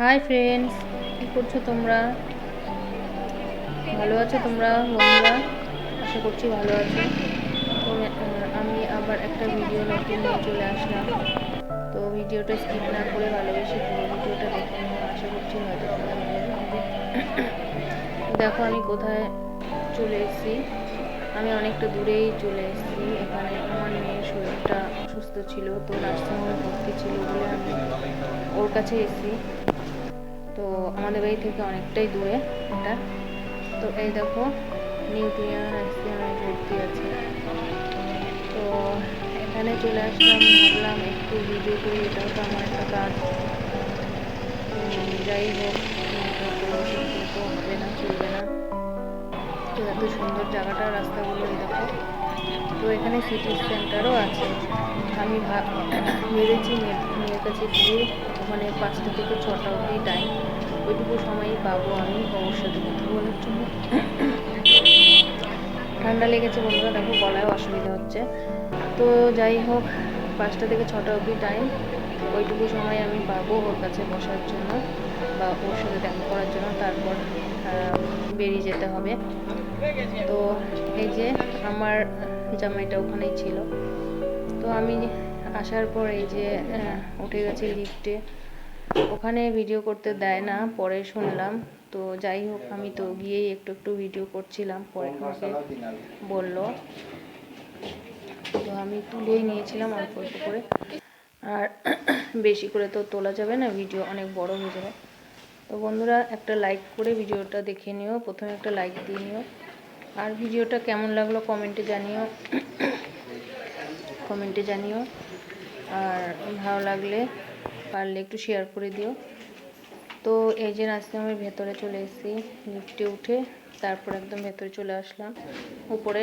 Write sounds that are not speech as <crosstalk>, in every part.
Hi friends কী করছ তোমরা? ভালো আছো তোমরা, বন্ধুরা? আশা করছি ভালো আছো। আমি আবার একটা ভিডিও নতুন নিয়ে চলে আসলাম। তো ভিডিওটা স্কিপ না করে ভালোবেসে পুরো ভিডিওটা দেখে। আশা করছি হয়তো তোমাদের ভালো দেখো, আমি কোথায় চলে এসেছি। আমি অনেকটা দূরেই চলে এসেছি। এখানে আমার মেয়ের শরীরটা অসুস্থ ছিল, তো নার্সিংহোমে ভর্তি ছিল বলে আমি ওর কাছে এসেছি। তো আমাদের বাড়ি থেকে অনেকটাই দূরে এটা। তো এই দেখো নিউট্রিয়ান নার্সিংহোমে ভর্তি আছে। তো এখানে চলে আসলাম, ভাবলাম একটু ভিডিও করি এটাও তো আমার একটা কাজ। যাই হোক তো হবে না, চলবে না। তো এত সুন্দর জায়গাটা, রাস্তাগুলো দেখো। তো এখানে সিটি সেন্টারও আছে। আমি ভাব <coughs> ভেবেছি মেয়ের কাছে গিয়ে ওখানে পাঁচটা থেকে ছটা অবধি টাইম ওইটুকু সময়ই পাবো আমি ওর সাথে কথা বলার জন্য ঠান্ডা লেগেছে বন্ধুরা, দেখো গলায় অসুবিধা হচ্ছে। তো যাই হোক, পাঁচটা থেকে ছটা অবধি টাইম ওইটুকু সময় আমি পাবো ওর কাছে বসার জন্য বা ওর সাথে দেখা করার জন্য, তারপর বেরিয়ে যেতে হবে। তো এই যে আমার জামাইটা ওখানেই ছিল। তো আমি আসার পর এই যে উঠে গেছে লিফটে ওখানে ভিডিও করতে দেয় না, পরে শুনলাম। তো যাই হোক, আমি তো গিয়েই একটু একটু ভিডিও করছিলাম, পরে আমাকে বলল। তো আমি তুলেই নিয়েছিলাম অল্প অল্প করে। আর <clears throat> বেশি করে তো তোলা যাবে না ভিডিও অনেক বড় হয়ে যাবে। তো বন্ধুরা, একটা লাইক করে ভিডিওটা দেখে নিও, প্রথমে একটা লাইক দিয়ে নিও। আর ভিডিওটা কেমন লাগল কমেন্টে জানিও। <clears throat> কমেন্টে জানিও। আর ভালো লাগলে পারলে একটু শেয়ার করে দিও। তো এই যে নার্সিংহোমের ভেতরে চলে এসেছি, লিফটে উঠে তারপর একদম ভেতরে চলে আসলাম, উপরে।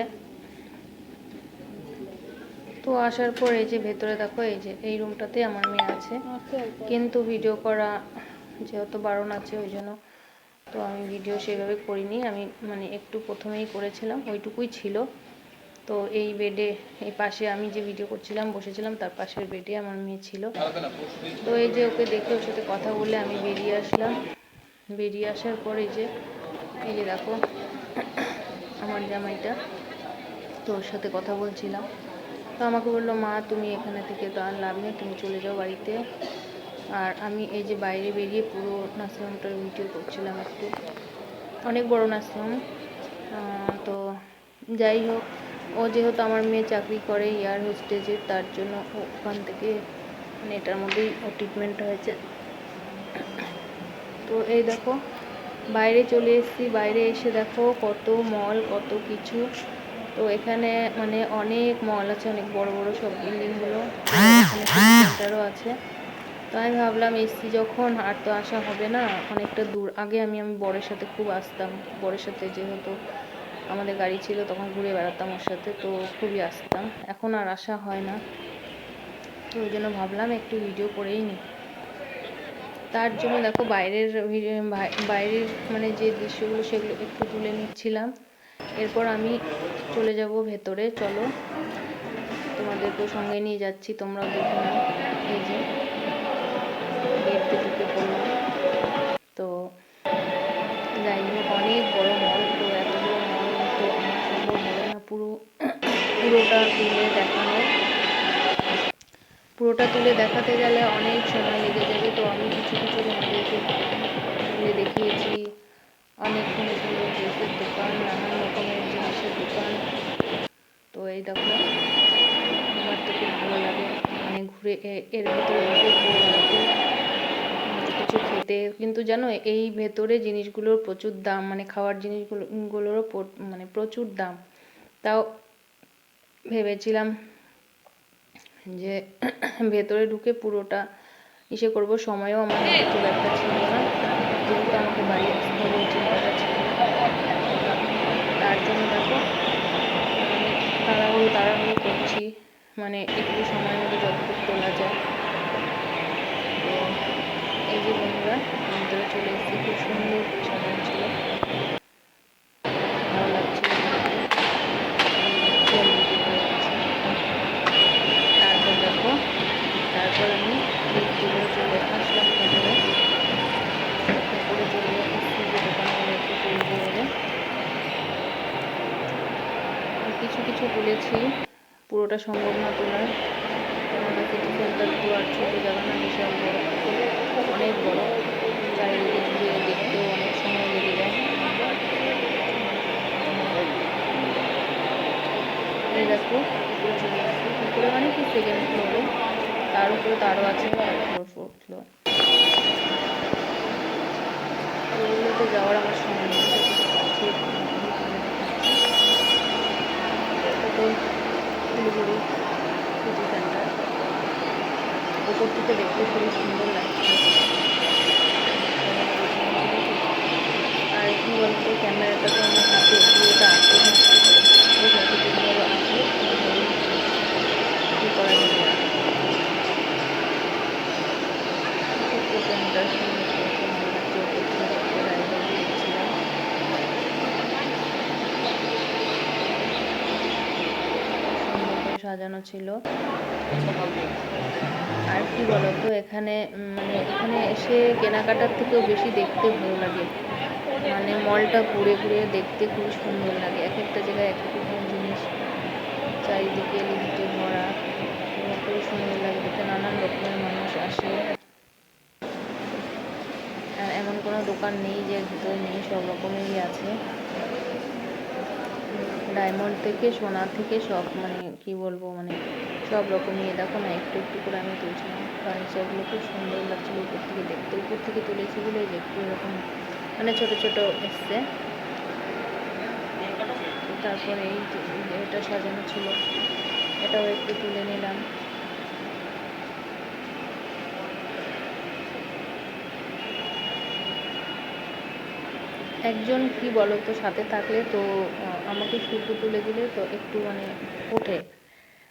তো আসার পর এই যে ভেতরে দেখো, এই যে, এই রুমটাতে আমার মেয়ে আছে। কিন্তু ভিডিও করা যেহেতু বারণ আছে ওই জন্য, তো আমি ভিডিও সেভাবে করিনি। আমি মানে একটু প্রথমেই করেছিলাম, ওইটুকুই ছিল। তো এই বেডে এই পাশে আমি যে ভিডিও করছিলাম, বসেছিলাম, তার পাশের বেডে আমার মেয়ে ছিল। তো এই যে ওকে দেখে ওর সাথে কথা বলে আমি বেরিয়ে আসলাম। বেরিয়ে আসার পর যে, এই যে দেখো, আমার জামাইটা, তো ওর সাথে কথা বলছিলাম। তো আমাকে বলল, মা, তুমি এখানে থেকে তো আর লাভ নেই, তুমি চলে যাও বাড়িতে। আর আমি এই যে বাইরে বেরিয়ে পুরো নার্সিংহোমটার ভিডিও করছিলাম একটু। অনেক বড় নার্সিংহোম তো যাই হোক ও যেহেতু আমার মেয়ে চাকরি করে এয়ার হোস্টেজের তার জন্য ওখান থেকে মানে এটার মধ্যেই ও ট্রিটমেন্ট হয়েছে। তো এই দেখো, বাইরে চলে এসেছি, বাইরে এসে দেখো কত মল কত কিছু। তো এখানে মানে অনেক মল আছে, অনেক বড় বড় সব বিল্ডিংগুলো সেন্টারও আছে। তো আমি ভাবলাম, এসছি যখন, আর তো আসা হবে না। অনেকটা দূর। আগে আমি আমি বরের সাথে খুব আসতাম। বরের সাথে যেহেতু আমাদের গাড়ি ছিল, তখন ঘুরে বেড়াতাম ওর সাথে, তো খুবই আসতাম। এখন আর আসা হয় না। তো ওই জন্য ভাবলাম একটু ভিডিও করেই নিই। তার জন্য দেখো বাইরের বাইরের মানে যে দৃশ্যগুলো সেগুলো একটু তুলে নিচ্ছিলাম। এরপর আমি চলে যাব ভেতরে, চলো। তোমাদেরকেও সঙ্গে নিয়ে যাচ্ছি, তোমরাও দেখে নাও। এই যে গেটতে ঢুকে পড়লাম। তো যাই হোক, অনেক বড় পুরোটা তুলে দেখানো পুরোটা তুলে দেখাতে গেলে অনেক সময় লেগে যাবে তো আমি কিছু কিছু তোমাদেরকে তুলে দেখিয়েছি। অনেক সুন্দর সুন্দর ড্রেসের দোকান নানান রকমের জিনিসের দোকান। তো এই দেখো আমার তো খুব ভালো লাগে। মানে ঘুরে এর ভিতরে বেড়াতে উম, কিছু খেতে কিন্তু জানো এই ভেতরে জিনিসগুলোর প্রচুর দাম মানে খাওয়ার জিনিসগুলো গুলোরও মানে প্রচুর দাম। তাও ভেবেছিলাম যে ভেতরে ঢুকে পুরোটা ইসে করব। সময়ও আমার খুব একটা ছিল না। যেহেতু আমাকে বাড়ি আসতে হবে চিন্তাটা ছিল তার জন্য দেখো, তাড়াহুড়ো তাড়াহুড়ো করছি। মানে একটু সময়ের মধ্যে যতটুকু তোলা যায়। তো এই যে বন্ধুরা, আমি ভিতরে চলে এসেছি, খুব সাজানো ছিল ভালো লাগছিল তারপর দেখো তারপর আমি লিফটে করে চলে আসলাম ভেতরে তুলেছি পুরোটা সম্ভব না তোলার কেননা সিটি সেন্টার তো আর ছোটো জায়গা না, বিশাল বড়। অনেক বড়। চারিদিকে ঘুরে দেখতেও অনেক সময় লেগে যায়। দেখো উপরে চলে উপরে মানে কি সেকেন্ড ফ্লোরে তার উপরে তারও আছে থার্ড ফ্লোর যাওয়ার আমার সময় নেই। সিটি সেন্টার ওপর থেকে দেখতে খুবই সুন্দর লাগছে আর কি বলতো ক্যামেরাটা তো আমার হাতে পুরোটা আসতে থাকছে ওই যতদিন ধরো আসে কী করা যাবে আর ওপেনটার সঙ্গে ভালো লাগছে ওপর থেকে দেখতে রাইডার দেখছিলাম সুন্দর করে সাজানো ছিল। আর কি বলতো, এখানে মানে এখানে এসে কেনাকাটার থেকেও বেশি দেখতে ভালো লাগে। মানে মলটা ঘুরে ঘুরে দেখতে খুবই সুন্দর লাগে। এক একটা জায়গায় এক এক রকম জিনিস। চারিদিকে লিখতে ভরা। খুবই সুন্দর লাগে। দেখতে নানান রকমের মানুষ আসে। এমন কোনো দোকান নেই যে ভিতরে নেই, সব রকমেরই আছে। ডায়মন্ড থেকে, সোনা থেকে সব মানে কি বলব মানে সব রকম নিয়ে দেখো না, একটু একটু করে আমি তুলছিলাম। ফার্নিচারগুলো খুব সুন্দর লাগছিল উপর থেকে দেখতে। উপর থেকে তুলেছি বলে একটু এরকম মানে ছোট ছোট এসছে। তারপরে এই এটা সাজানো ছিল। এটাও একটু তুলে নিলাম। একজন কি বলো তো, সাথে থাকলে তো আমাকে শুধু তুলে দিলে তো একটু মানে ওঠে।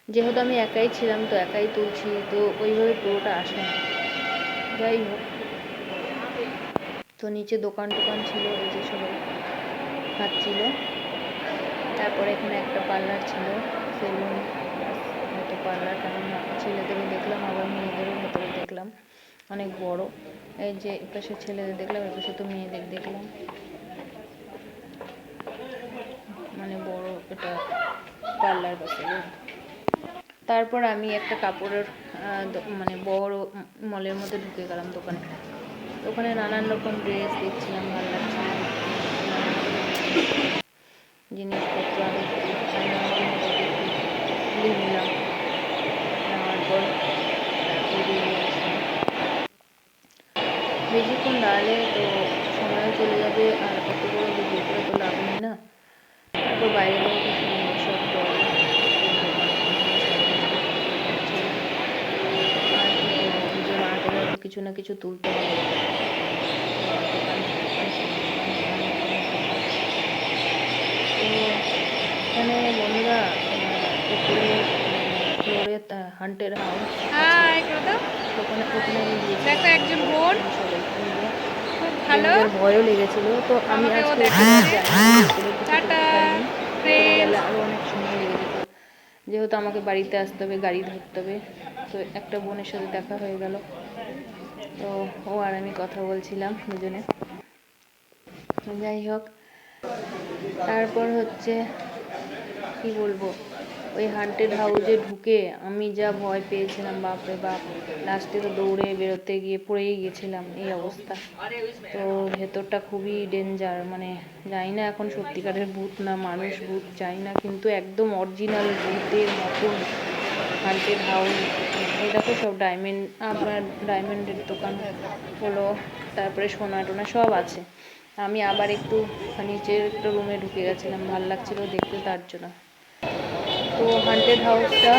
যেহেতু আমি একাই ছিলাম তো একাই তুলছি, তো ওইভাবে পুরোটা আসে না। যাই হোক। তো নিচে দোকান টোকান ছিল এই যে সবাই খাচ্ছিল তারপরে এখানে একটা পার্লার ছিল, সেলুন মতো পার্লার, কারণ ছেলেদেরও দেখলাম, আবার মেয়েদেরও ভেতরে দেখলাম। অনেক বড়। এই যে এপাশে ছেলেদের দেখলাম, এপাশে তো মেয়েদের দেখলাম মানে এটা পার্লার বা সেলুন তারপর আমি একটা কাপড়ের মানে বড় মলের মধ্যে ঢুকে গেলাম দোকানে। ওখানে নানান রকম ড্রেস দেখছিলাম, ভালো লাগছিল। জিনিসপত্র আমি নিলাম। বেশিক্ষণ দাঁড়ালে তো সময় চলে যাবে, আর অত বড় ভিডিও করে তো লাভ নেই না। তারপর বাইরে সব তো কিছু না কিছু তুলতে হবে। এখানে বন্ধুরা উপরে ফ্লোরে হান্টের হাউস ওখানে ওখানে দেখো একজন বোন ভালো। ভয়ও লেগেছিল তো আমি আজকে টাটা। গেলে আরও অনেক সময় লেগে যেত। যেহেতু আমাকে বাড়িতে আসতে হবে, গাড়ি ধরতে হবে, তো একটা বোনের সাথে দেখা হয়ে গেল। তো ও আর আমি কথা বলছিলাম দুজনে। যাই হোক, তারপর হচ্ছে কি বলব? ওই হান্টেড হাউসে ঢুকে আমি যা ভয় পেয়েছিলাম, বাপরে বাপ। লাস্টে তো দৌড়ে বেরোতে গিয়ে পড়েই গেছিলাম এই অবস্থা। তো ভেতরটা খুবই ডেঞ্জার মানে জানি না এখন সত্যিকারের ভূত না মানুষ ভূত, জানি না, কিন্তু একদম অরিজিনাল ভূতের মতন হান্টেড হাউস দেখো সব ডায়মন্ড আপনার ডায়মন্ডের দোকান হলো, তারপরে সোনা টোনা সব আছে। আমি আবার একটু নিচের একটা রুমে ঢুকে গেছিলাম, ভালো লাগছিল দেখতে তার জন্য। তো হান্টেড হাউসটা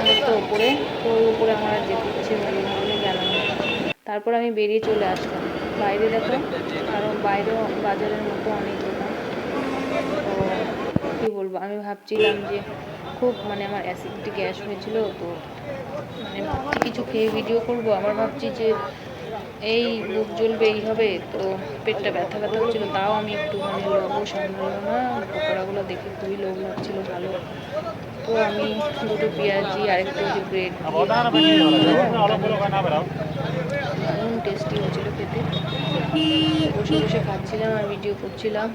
অনেকটা ওপরে, তো ওই উপরে আমার আর যেতে ইচ্ছে হলো না গেলাম। তারপর আমি বেরিয়ে চলে আসলাম। বাইরে দেখো, কারণ বাইরেও বাজারের মতো অনেক দোকান। তো কী বলব, আমি ভাবছিলাম যে খুব মানে আমার অ্যাসিডিটি গ্যাস হয়েছিল, তো মানে ভাবছি কিছু খেয়ে ভিডিও করব। আবার ভাবছি যে এই বুক জ্বলবে এই হবে তো পেটটা ব্যথা ব্যথা হচ্ছিল, তাও আমি একটু মানে লোভও সামলালো না। পকোড়াগুলো দেখে খুবই লোভ লাগছিল, ভালো। তো আমি দুটো পেঁয়াজি আর একটু ব্রেড দারুণ টেস্টি হয়েছিল খেতে। বসে বসে খাচ্ছিলাম আর ভিডিও করছিলাম।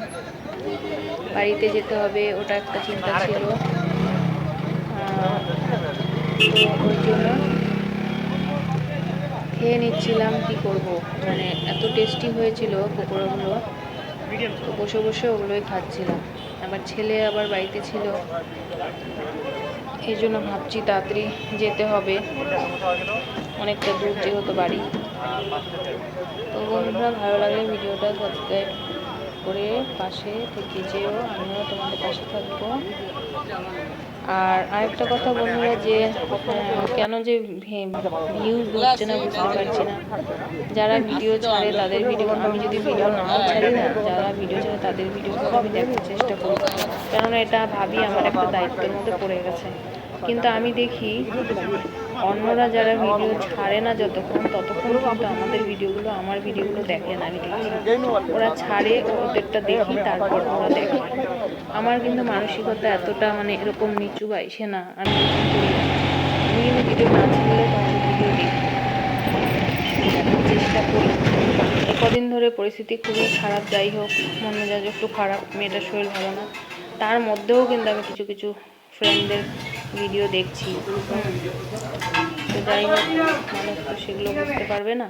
বাড়িতে যেতে হবে, ওটা একটা চিন্তা ছিল। ওই জন্য খেয়ে নিচ্ছিলাম, কি করব? মানে এত টেস্টি হয়েছিল পকোড়াগুলো। তো বসে বসে ওগুলোই খাচ্ছিলাম। আমার ছেলে আবার বাড়িতে ছিল। এই জন্য ভাবছি তাড়াতাড়ি যেতে হবে। অনেকটা দূর যেহেতু বাড়ি। তো বন্ধুরা, ভালো লাগে ভিডিওটা সাবস্ক্রাইব করে পাশে থেকে যেও। আমিও তোমাদের পাশে থাকব। আর আরেকটা কথা বন্ধুরা যে কেন যে ভিউজ হচ্ছে না বুঝতে পারছি না। যারা ভিডিও ছাড়ে তাদের ভিডিও আমি যদি ভিডিও নাও ছাড়ি না, যারা ভিডিও ছাড়ে তাদের ভিডিও আমি দেখার চেষ্টা করি। কেননা এটা ভাবি আমার একটা দায়িত্বের মধ্যে পড়ে গেছে। কিন্তু আমি দেখি অন্যরা যারা ভিডিও ছাড়ে না যতক্ষণ, ততক্ষণ কিন্তু আমাদের ভিডিওগুলো, আমার ভিডিওগুলো দেখে না, আমি দেখি ওরা ছাড়ে, ওদেরটা দেখি, তারপর ওরা দেখে। আমার কিন্তু মানসিকতা এতটা মানে এরকম নিচু বাইসে না, আমি। আমি কিন্তু ভিডিও না ছাড়লে তোমাদের ভিডিও দেখি চেষ্টা করি। কদিন ধরে পরিস্থিতি খুবই খারাপ, যাই হোক মন মেজাজ একটু খারাপ, মেয়েটার শরীর ভালো না। তার মধ্যেও কিন্তু আমি কিছু কিছু ফ্রেন্ডদের ভিডিও দেখছি। তো যাই হোক মানুষ তো সেগুলো বুঝতে পারবে না।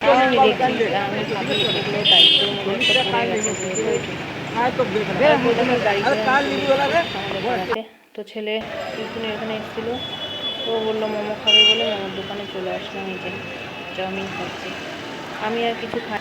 তাও আমি দেখছি আমি ভাবি এগুলো পাড়াতে। তো ছেলে টিফিনে এখানে এসেছিল। তো বলল, মোমো খাবে বলে মোমোর দোকানে চলে আসলাম এই যে, চাউমিন খাচ্ছি। আমি আর কিছু খাই